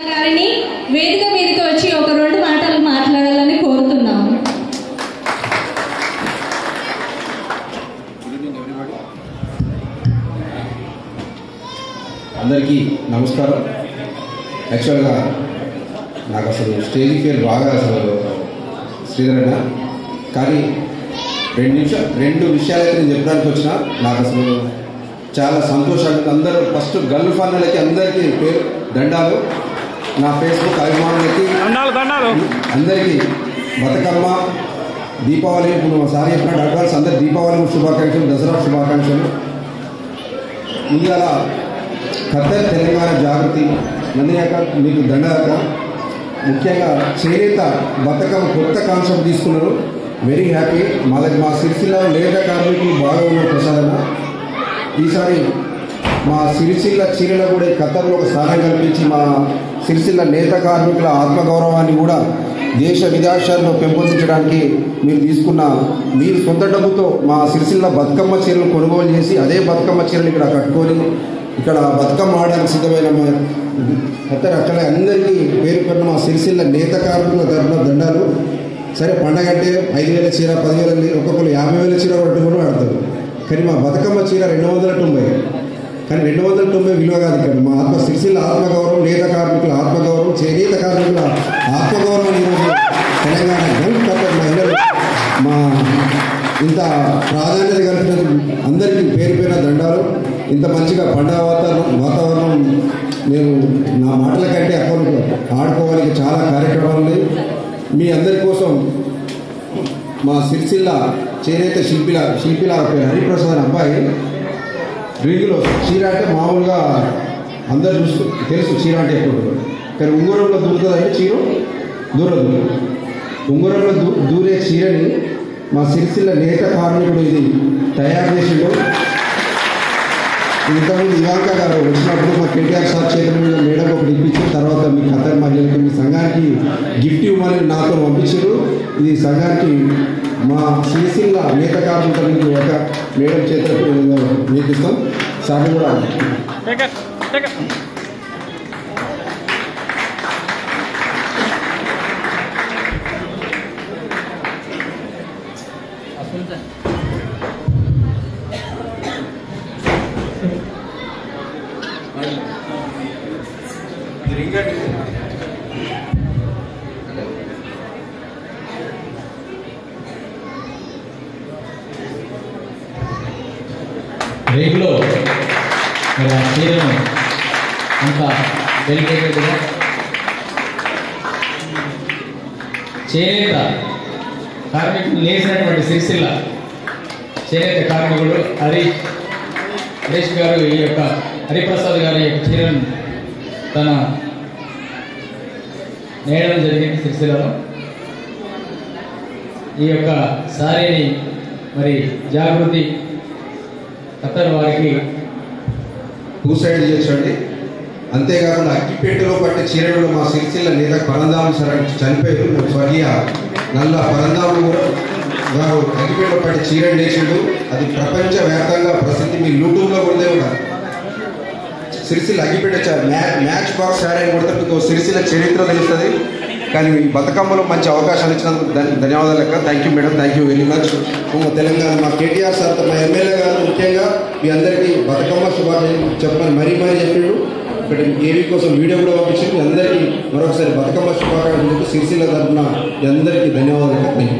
గారిని వేదిక మీదకి వచ్చి ఒక రెండు మాటలు మాట్లాడాలని కోరుతున్నాం అందరికీ నమస్కారం. యాక్చువల్గా నాకు అసలు స్టేజ్ ఫేర్ బాగా అసలు శ్రీధర్ కానీ రెండు నిమిషాలు రెండు విషయాలైతే నేను చెప్పడానికి వచ్చిన నాకు అసలు చాలా సంతోషాలు. అందరూ ఫస్ట్ గల్లు ఫన్నలకి అందరికీ పేరు దండాలు. నా ఫేస్బుక్ అభిమానులకి అందరికీ బతుకమ్మ దీపావళి ఇప్పుడు సార్ చెప్పినట్టు అడ్వాన్స్ అందరు దీపావళి శుభాకాంక్షలు దసరా శుభాకాంక్షలు. ముందుగా ఖద్దర్ తెలంగాణ జాగృతి నందియాక మీకు దండాక ముఖ్యంగా చేనేత బతుకమ్మ కొత్త కాన్సెప్ట్ తీసుకున్నారు. వెరీ హ్యాపీ మా దగ్గర మా సిరిసిల్ల లేట కార్మికులు బాగా ఉన్నారు ప్రసాదన. ఈసారి మా సిరిసిల్ల చీరలో కూడా ఖత్తర్లో ఒక స్థానం కల్పించి మా సిరిసిల్ల నేత కార్మికుల ఆత్మగౌరవాన్ని కూడా దేశ విదేశాల్లో పెంపొందించడానికి మీరు తీసుకున్న మీరు సొంత డబ్బుతో మా సిరిసిల్ల బతుకమ్మ చీరలు కొనుగోలు చేసి అదే బతుకమ్మ చీరలు ఇక్కడ కట్టుకొని ఇక్కడ బతుకమ్మ ఆడడానికి సిద్ధమైన మా అక్కడ అందరికీ పేరు పెట్టిన మా సిరిసిల్ల నేత కార్మికుల తరఫున దండాలు. సరే పండగ అంటే ఐదు వేల చీర పదివేల ఒక్కొక్కరు యాభై వేల చీర కట్టుకొని ఆడతారు. కానీ మా బతుకమ్మ చీర రెండు వందల తొంభై. కానీ రెండు వందల తొంభై విలువ కాదు ఇక్కడ. మా ఆత్మ సిరిసిల్ల ఆత్మగౌరవం నేత కార్మికుల ఆత్మగౌరవం చేనేత కార్మికుల ఆత్మగౌరవం ఈరోజు తెలంగాణ గల్ఫ్ మహిళలు మా ఇంత ప్రాధాన్యత కలిపిన అందరికీ పేరు పేరు దండాలు. ఇంత మంచిగా పండగ వాతావరణం వాతావరణం నేను నా మాటల కంటే అకౌంట్ ఆడుకోవడానికి చాలా కార్యక్రమాలు ఉన్నాయి. మీ అందరి కోసం మా సిరిసిల్ల చేనేత శిల్పిల శిల్పిల పేరు హరిప్రసాద్ అబ్బాయి రింగులో చీర అంటే మామూలుగా అందరు చూస్తూ తెలుసు చీర అంటే ఎక్కువ కానీ ఉంగరంలో దూరుతుందంటే చీర? దూరదు. ఉంగరంలో దూ దూరే చీరని మా సిరిసిల్ల నేత కార్మికుడు ఇది తయారు చేసిండు. ఇంతకుముందు ఇవాంక గారు వచ్చినప్పుడు మా కేటీఆర్ సార్ చేతుల మీద మేడం ఒకటి ఇప్పించిన తర్వాత మీ ఖతర్ మహిళలకి మీ సంఘానికి గిఫ్ట్ ఇవ్వమని నాతో పంపించారు ఇది సంఘానికి మా సిరిసిల్ల నేత కార్మికులకి ఒక మేడం చేత మీకు ఇస్తాం సార్ కూడా టేక్ బ్రేక్లో రేపులో మరి ఆ చీరను అంత డెలికేటెడ్గా చేనేత కార్మికులు నేసినటువంటి సిరిసిల్ల చేనేత కార్మికుడు హరి. హరీష్ గారు ఈ యొక్క హరిప్రసాద్ గారి యొక్క చీరను తన నేయడం జరిగింది సిరిసిల్లలో. ఈ యొక్క సారీని మరి జాగృతి ఖతర్ వారికి టూ సైడ్ చేసండి అంతేకాకుండా అక్కిపేటలో పట్టే చీరలు మా సిరిసిల్ల నేత పరందాము సార్ చనిపోయారు. స్వర్గీయ నల్ల పరందాము గారు అక్కిపేటలో పట్టే చీర నేసిండు. అది ప్రపంచ వ్యాప్తంగా ప్రసిద్ధి. మీ యూట్యూబ్లో కూడా కూడా సిరిసిల్ల అగ్గిపెట్ట మ్యాచ్ బాక్స్ శారీ అని కొడితే మీకు సిరిసిల్ల చరిత్ర తెలుస్తుంది. కానీ ఈ బతుకమ్మలో మంచి అవకాశాలు ఇచ్చినందుకు ధన్యవాదాలు లెక్క thank you madam thank you very much Telangana మా కేటీఆర్ సార్ మా ఎమ్మెల్యే గారు ముఖ్యంగా మీ అందరికీ బతుకమ్మ శుభాకాంక్షలు చెప్పమని మరీ మరీ చెప్పాడు. ఇక్కడ ఏవి కోసం వీడియో కూడా పంపించి మీ అందరికీ మరొకసారి బతుకమ్మ శుభాకాంక్షలు చెప్పి సిరిసిల్ల తరఫున మీ అందరికీ ధన్యవాదాలు థ్యాంక్